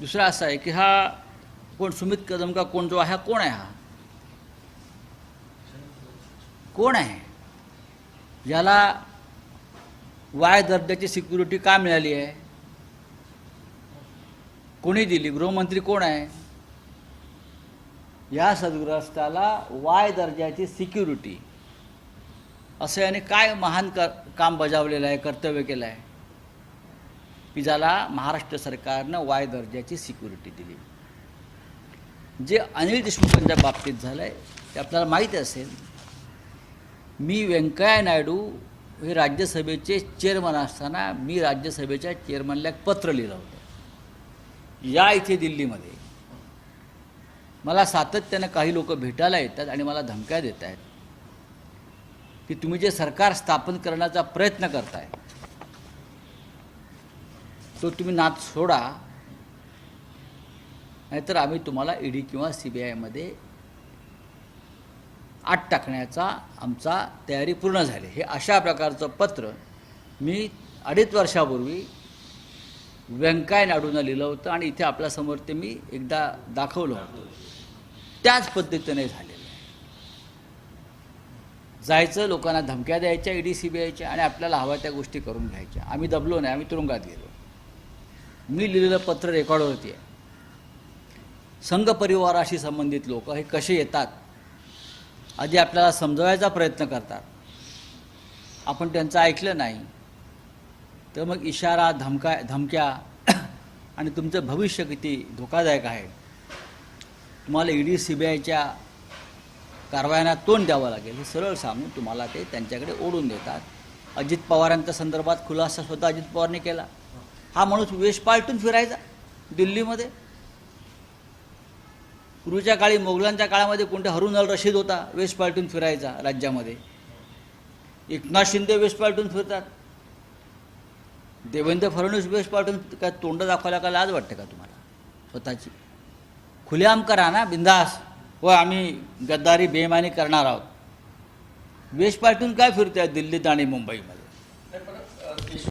दुसरा असा आहे की हा कोण सुमित कदम का कोण जो आहे हा कोण आहे हा? कोण आहे याला वाय दर्जाची सिक्युरिटी का मिळाली आहे? कोणी दिली? गृहमंत्री कोण आहे? या सदग्रस्ताला वाय दर्जाची सिक्युरिटी असे याने काय महान कर काम बजावलेलं आहे कर्तव्य केलं आहे? की ज्याला महाराष्ट्र सरकारनं वाय दर्जाची सिक्युरिटी दिली. जे अनिल देशमुखांच्या बाबतीत झालं आहे ते आपल्याला माहीत असेल मी व्यंकय्या नायडू हे राज्यसभेचे चेअरमन असताना मी राज्यसभेच्या चेअरमनला एक पत्र लिहिलं होतं. या इथे दिल्लीमध्ये. मला सातत्यानं काही लोक भेटायला येतात आणि मला धमक्या देत आहेत की तुम्ही जे सरकार स्थापन करण्याचा प्रयत्न करताय तो तुम्ही नाच सोडा. नाहीतर आम्ही तुम्हाला ईडी किंवा सी बी आयमध्ये आत टाकण्याचा आमचा तयारी पूर्ण झाली. हे अशा प्रकारचं पत्र मी अडीच वर्षापूर्वी व्यंकाय नाडूनं लिहिलं होतं आणि इथे आपल्यासमोर ते मी एकदा दाखवलं होतं. त्याच पद्धतीने झालेलं आहे. जायचं लोकांना धमक्या द्यायच्या ईडी सी बी आयच्या आणि आपल्याला हव्या त्या गोष्टी करून घ्यायच्या. आम्ही दबलो नाही आम्ही तुरुंगात गेलो. मी लिहिलेलं पत्र रेकॉर्डवरती आहे संघ परिवाराशी संबंधित लोक हे कसे येतात आधी आपल्याला समजवायचा प्रयत्न करतात. आपण त्यांचं ऐकलं नाही तर मग इशारा धमका धमक्या आणि तुमचं भविष्य किती धोकादायक आहे तुम्हाला ईडी सी बी आयच्या कारवायांना तोंड द्यावं लागेल हे सरळ सांगून तुम्हाला ते त्यांच्याकडे ओढून देतात. अजित पवारांच्या संदर्भात खुलासा स्वतः अजित पवारने केला. हा माणूस वेश पालटून फिरायचा दिल्लीमध्ये. पूर्वीच्या काळी मोगलांच्या काळामध्ये कोणत्या हरून अल रशीद होता वेश पालटून फिरायचा राज्यामध्ये. एकनाथ शिंदे वेश पालटून फिरतात. देवेंद्र फडणवीस वेश पालटून काय तोंड दाखवायला का लाज वाटते का तुम्हाला? स्वतःची. खुलेआम करा ना बिंदास. व आम्ही गद्दारी बेमानी करणार आहोत. वेश पालटून काय फिरतोय दिल्लीत आणि मुंबईमध्ये?